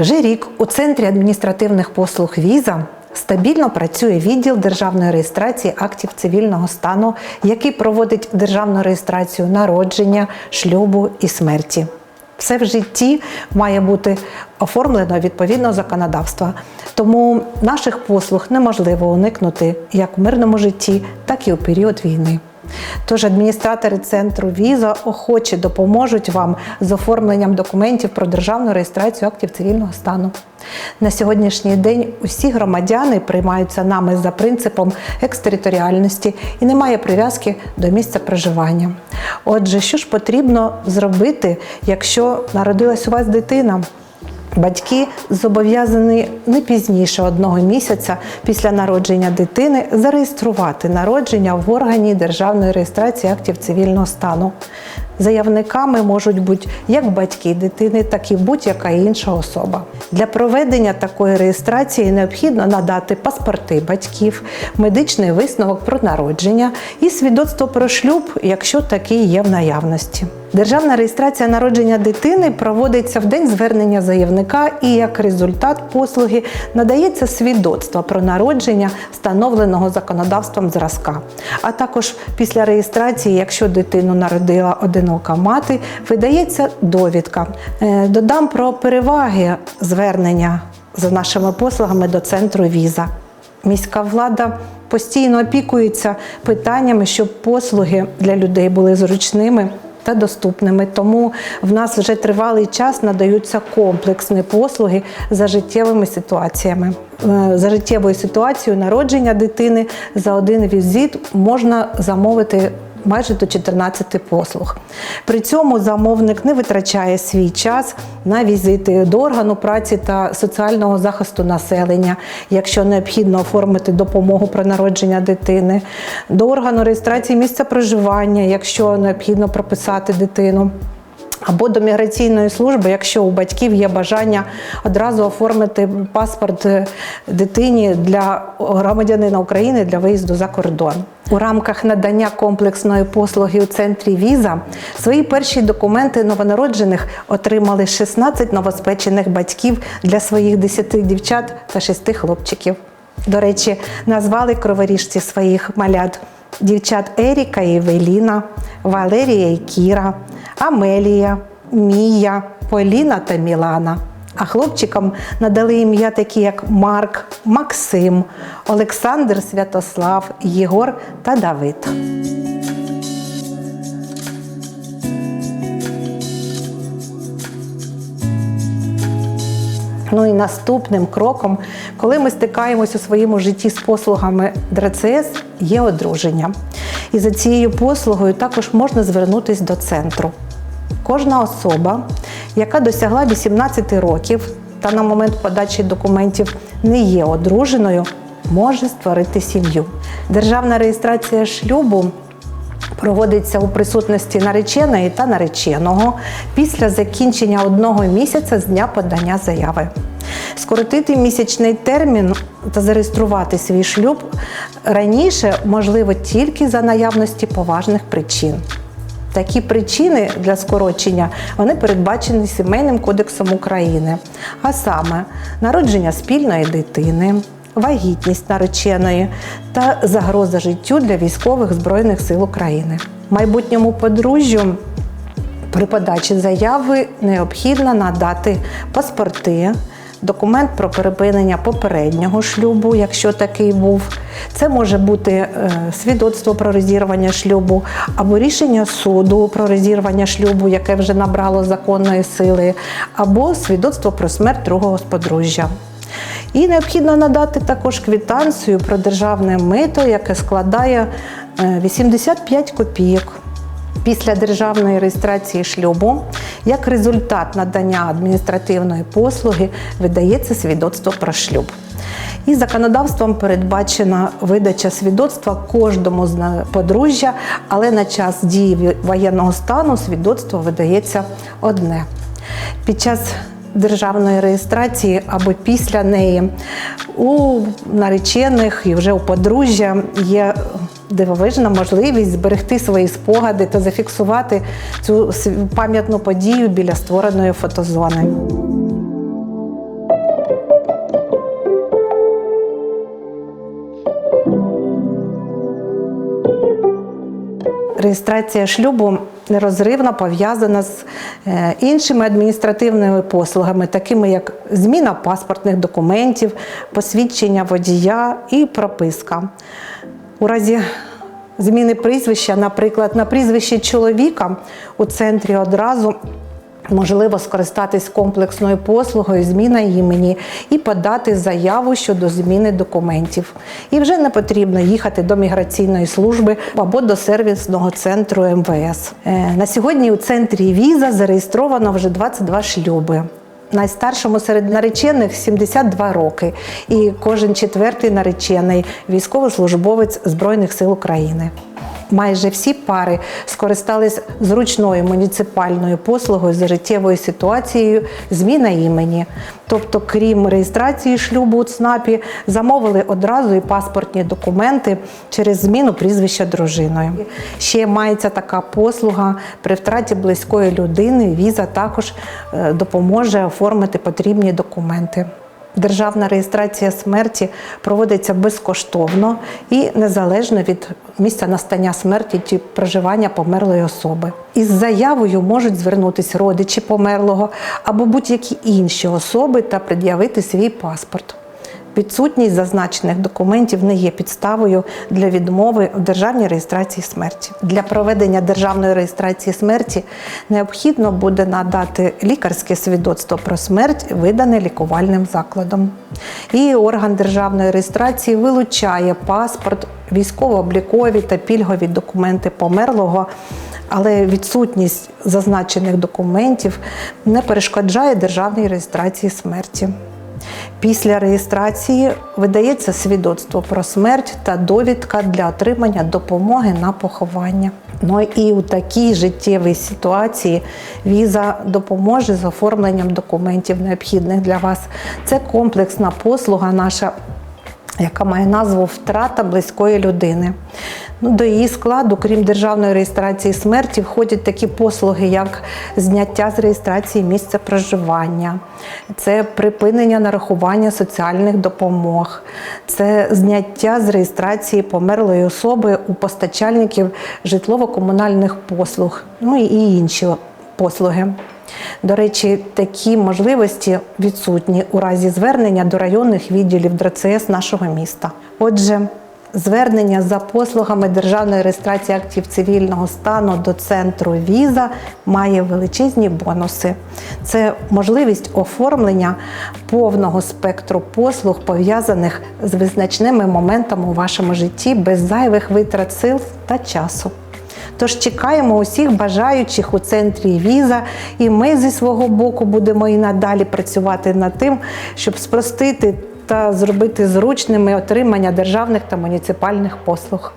Вже рік у центрі адміністративних послуг віза стабільно працює відділ державної реєстрації актів цивільного стану, який проводить державну реєстрацію народження, шлюбу і смерті. Все в житті має бути оформлено відповідно законодавства. Тому наших послуг неможливо уникнути як в мирному житті, так і у період війни. Тож адміністратори центру віза охоче допоможуть вам з оформленням документів про державну реєстрацію актів цивільного стану. На сьогоднішній день усі громадяни приймаються нами за принципом екстериторіальності і немає прив'язки до місця проживання. Отже, що ж потрібно зробити, якщо народилась у вас дитина? Батьки зобов'язані не пізніше одного місяця після народження дитини зареєструвати народження в органі державної реєстрації актів цивільного стану. Заявниками можуть бути як батьки дитини, так і будь-яка інша особа. Для проведення такої реєстрації необхідно надати паспорти батьків, медичний висновок про народження і свідоцтво про шлюб, якщо такий є в наявності. Державна реєстрація народження дитини проводиться в день звернення заявника і як результат послуги надається свідоцтво про народження встановленого законодавством зразка. А також після реєстрації, якщо дитину народила одинока мати, видається довідка. Е, Додам про переваги звернення за нашими послугами до центру віза. Міська влада постійно опікується питаннями, щоб послуги для людей були зручними та доступними. Тому в нас вже тривалий час надаються комплексні послуги за життєвими ситуаціями. Е, За життєвою ситуацією народження дитини за один візит можна замовити. Майже до 14 послуг. При цьому замовник не витрачає свій час на візити до органу праці та соціального захисту населення, якщо необхідно оформити допомогу про народження дитини, до органу реєстрації місця проживання, якщо необхідно прописати дитину. Або до міграційної служби, якщо у батьків є бажання одразу оформити паспорт е, дитині для громадянина України для виїзду за кордон. У рамках надання комплексної послуги у центрі віза свої перші документи новонароджених отримали 16 новоспечених батьків для своїх 10 дівчат та 6 хлопчиків. До речі, назвали кроворіжці своїх малят дівчат Еріка і Евеліна, Валерія і Кіра, Амелія, Мія, Поліна та Мілана. А хлопчикам надали ім'я такі, як Марк, Максим, Олександр Святослав, Єгор та Давид. Ну і наступним кроком, коли ми стикаємось у своєму житті з послугами ДРЦС, є одруження. І за цією послугою також можна звернутися до центру. Кожна особа, яка досягла 18 років та на момент подачі документів не є одруженою, може створити сім'ю. Державна реєстрація шлюбу проводиться у присутності нареченої та нареченого після закінчення одного місяця з дня подання заяви. Скоротити місячний термін та зареєструвати свій шлюб раніше можливо тільки за наявності поважних причин. Такі причини для скорочення вони передбачені Сімейним кодексом України, а саме народження спільної дитини, вагітність нареченої та загроза життю для військових Збройних сил України. Майбутньому подружжю при подачі заяви необхідно надати паспорти, документ про припинення попереднього шлюбу, якщо такий був. Це може бути е, свідоцтво про розірвання шлюбу або рішення суду про розірвання шлюбу, яке вже набрало законної сили, або свідоцтво про смерть другого з подружжя. І необхідно надати також квитанцію про державне мито, яке складає е, 85 копійок. Після державної реєстрації шлюбу, як результат надання адміністративної послуги, видається свідоцтво про шлюб. І законодавством передбачена видача свідоцтва кожному з подружжя, але на час дії воєнного стану свідоцтво видається одне. Під час державної реєстрації або після неї у наречених і вже у подружжя є дивовижна можливість зберегти свої спогади та зафіксувати цю пам'ятну подію біля створеної фотозони. Реєстрація шлюбу нерозривно пов'язана з е, іншими адміністративними послугами, такими як зміна паспортних документів, посвідчення водія і прописка. У разі зміни прізвища, наприклад, на прізвище чоловіка у центрі одразу можливо скористатись комплексною послугою зміна імені і подати заяву щодо зміни документів. І вже не потрібно їхати до міграційної служби або до сервісного центру МВС. Е, На сьогодні у центрі віза зареєстровано вже 22 шлюби. Найстаршому серед наречених 72 роки, і кожен четвертий наречений військовослужбовець Збройних сил України. Майже всі пари скористались зручною муніципальною послугою за життєвою ситуацією зміна імені. Тобто, крім реєстрації шлюбу у ЦНАПі, замовили одразу і паспортні документи через зміну прізвища дружиною. Ще мається така послуга при втраті близької людини. Віза також е, допоможе оформити потрібні документи. Державна реєстрація смерті проводиться безкоштовно і незалежно від місця настання смерті чи проживання померлої особи. Із заявою можуть звернутися родичі померлого або будь-які інші особи та пред'явити свій паспорт. Відсутність зазначених документів не є підставою для відмови у державній реєстрації смерті. Для проведення державної реєстрації смерті необхідно буде надати лікарське свідоцтво про смерть, видане лікувальним закладом. І орган державної реєстрації вилучає паспорт, військово-облікові та пільгові документи померлого. Але відсутність зазначених документів не перешкоджає державній реєстрації смерті. Після реєстрації видається свідоцтво про смерть та довідка для отримання допомоги на поховання. Ну і у такій життєвій ситуації віза допоможе з оформленням документів необхідних для вас. Це комплексна послуга наша яка має назву Втрата близької людини. Ну, до її складу, крім державної реєстрації смерті, входять такі послуги, як зняття з реєстрації місця проживання, це припинення нарахування соціальних допомог, це зняття з реєстрації померлої особи у постачальників житлово-комунальних послуг, ну і інші послуги. До речі, такі можливості відсутні у разі звернення до районних відділів ДРЦС нашого міста. Отже, звернення за послугами державної реєстрації актів цивільного стану до центру віза має величезні бонуси. Це можливість оформлення повного спектру послуг, пов'язаних з визначними моментами у вашому житті без зайвих витрат сил та часу. Тож чекаємо усіх бажаючих у центрі віза, і ми зі свого боку будемо і надалі працювати над тим, щоб спростити та зробити зручними отримання державних та муніципальних послуг.